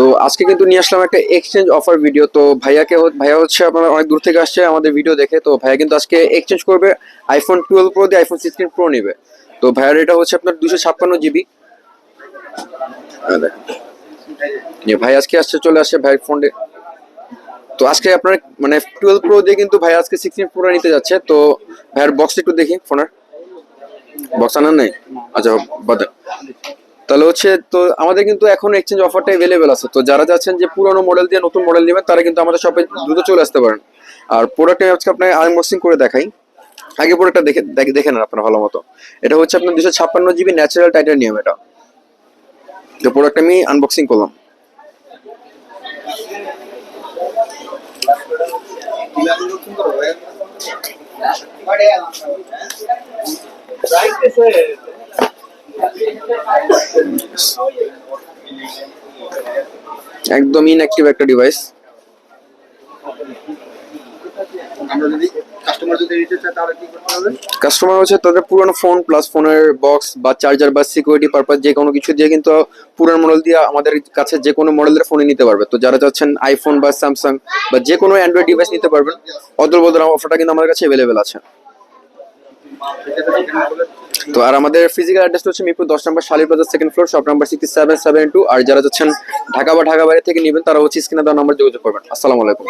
তো আজকে কিন্তু নিয়ে আসলাম একটা এক্সচেঞ্জ অফার ভিডিও তো ভাইয়াকে ভাইয়া হচ্ছে আপনার অনেক দূর থেকে আসছে আমাদের ভিডিও দেখে। তো ভাইয়া কিন্তু আজকে এক্সচেঞ্জ করবে আইফোন টুয়েলভ প্রো দিয়ে আইফোন সিক্সটিন প্রো নেবে। তো ভাইয়ার এটা হচ্ছে আপনার দুশো ছাপ্পান্ন জিবি ভাই আজকে আসছে, চলে আসছে ভাইয়ের ফোনে তো আজকে আপনার মানে টুয়েলভ প্রো দিয়ে কিন্তু ভাই আজকে সিক্সটিন প্রো নিতে যাচ্ছে। তো ভাইয়ের বক্স একটু দেখি ফোনের বক্স আনার নেই? আচ্ছা বাদে তাহলে হচ্ছে তো আমাদের কিন্তু এখন এক্সচেঞ্জ অফারটা অ্যাভেলেবেল আছে। তো যারা যাচ্ছেন যে পুরোনো মডেল দিয়ে নতুন মডেল নেবেন, তারা কিন্তু আমাদের শপে দ্রুত চলে আসতে পারেন। আর প্রোডাক্ট আজকে আপনাকে আনবক্সিং করে দেখাই। আগে প্রোডাক্টটা দেখে, দেখে- নেন আপনার ভালো মতো এটা হচ্ছে আপনার দুশো ছাপ্পান্ন জিবি ন্যাচারাল টাইটানিয়াম এটা। তো প্রোডাক্ট আমি আনবক্সিং করলাম। একদম ইনঅ্যাক্টিভ একটা ডিভাইস আমরা যদি কাস্টমার যদি নিতে চায় তাহলে কি করতে হবে? কাস্টমার হচ্ছে তাদের পুরনো ফোন প্লাস ফোনের বক্স বা চার্জার বা সিকিউরিটি পারপাস যে কোনো কিছু দিয়ে কিন্তু পুরনো মডেল দিয়ে আমাদের কাছে যে কোনো মডেলের ফোনই নিতে পারবে। তো যারা চাচ্ছেন আইফোন বা স্যামসাং বা যে কোনো অ্যান্ড্রয়েড ডিভাইস নিতে পারবেন অদল বদল অফারটা কিন্তু আমাদের কাছে অ্যাভেলেবেল আছে। তো আর আমাদের ফিজিক্যাল অ্যাড্রেস হচ্ছে মিরপুর দশ number Shah Ali plaza second floor shop number sixty seven seven two আর যারা যাচ্ছেন ঢাকা বা ঢাকা বাইরে থেকে নেবেন, তারা হচ্ছে স্ক্রিনে দেওয়া নম্বর যোগাযোগ করবেন। আসসালামু আলাইকুম।